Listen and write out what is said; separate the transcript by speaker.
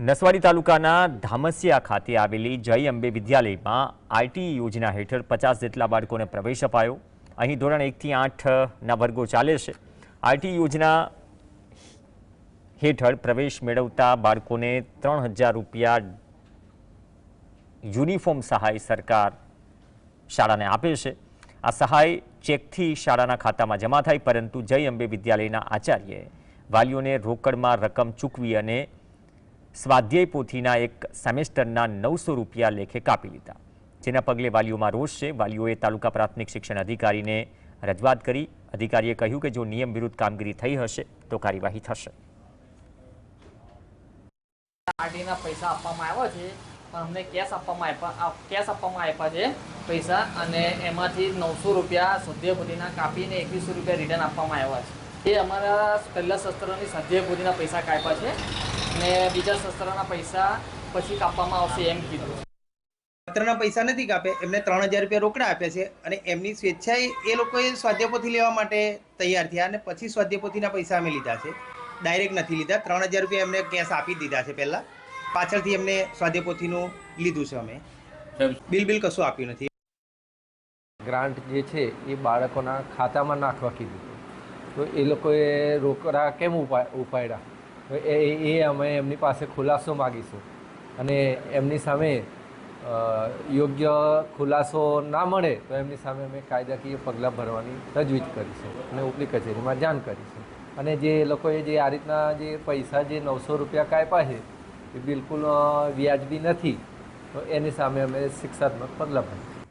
Speaker 1: નસવાડી તાલુકાના ધામસિયા ખાતે આવેલી જય અંબે વિદ્યાલયમાં આઈટી યોજના હેઠળ પચાસ જેટલા બાળકોને પ્રવેશ અપાયો. અહીં ધોરણ એકથી આઠના વર્ગો ચાલે છે. આઈટી યોજના હેઠળ પ્રવેશ મેળવતા બાળકોને ત્રણ હજાર રૂપિયા યુનિફોર્મ સહાય સરકાર શાળાને આપે છે. આ સહાય ચેકથી શાળાના ખાતામાં જમા થાય, પરંતુ જય અંબે વિદ્યાલયના આચાર્યએ વાલીઓને રોકડમાં રકમ ચૂકવી અને સ્વાધ્યાય પોથીના એક સેમેસ્ટરના નવસો રૂપિયા લેખે કાપી લીધા. જેના પગલે વાલીઓમાં રોષ છે. વાલીઓએ તાલુકા પ્રાથમિક શિક્ષણ અધિકારીને રજૂઆત કરી. અધિકારીએ કહ્યું કે જો નિયમ વિરુદ્ધ કામગીરી થઈ હશે, તો કાર્યવાહી થશે.
Speaker 2: આરટીના પૈસા આપવામાં આવ્યા છે, પણ અમને કેશ આપવામાં આપ્યા કેશ આપવામાં આપ્યા છે પૈસા અને એમાંથી નવસો રૂપિયા સ્વાધ્યાયપોથીના કાપીને એકવીસો રૂપિયા રિટર્ન આપવામાં આવ્યા છે. એ અમારા પહેલા શસ્ત્રની સ્વાધ્યાયપોથીના પૈસા કાપ્યા છે. અને બીજા શસ્ત્રના પૈસા પછી કાપવામાં આવશે એમ કીધું.
Speaker 3: પત્રના પૈસા નથી કાપે એમને ત્રણ હજાર રૂપિયા રોકડા આપ્યા છે અને એમની સ્વેચ્છાએ એ લોકોએ સ્વાધ્યાયપોથી લેવા માટે તૈયાર થયા અને પછી સ્વાધ્યાયપોથીના પૈસા અમે લીધા છે. ડાયરેક્ટ નથી લીધા ત્રણ હજાર રૂપિયા એમને કેશ આપી દીધા છે પહેલાં. પાછળથી એમને સ્વાધ્યાયપોથીનું લીધું છે અમે. બિલ બિલ કશું આપ્યું નથી.
Speaker 4: ગ્રાન્ટ જે છે એ બાળકોના ખાતામાં નાખવા કીધું. તો એ લોકોએ રોકડા કેમ ઉપા ઉપાડ્યા? એ અમે એમની પાસે ખુલાસો માગીશું. અને એમની સામે યોગ્ય ખુલાસો ના મળે તો એમની સામે અમે કાયદાકીય પગલાં ભરવાની તજવીજ કરીશું અને ઉપલી કચેરીમાં જાણ કરીશું. અને જે લોકોએ જે આ રીતના જે પૈસા જે નવસો રૂપિયા કાપ્યા છે, એ બિલકુલ વ્યાજબી નથી. તો એની સામે અમે શિક્ષાત્મક પગલાં ભરીશું.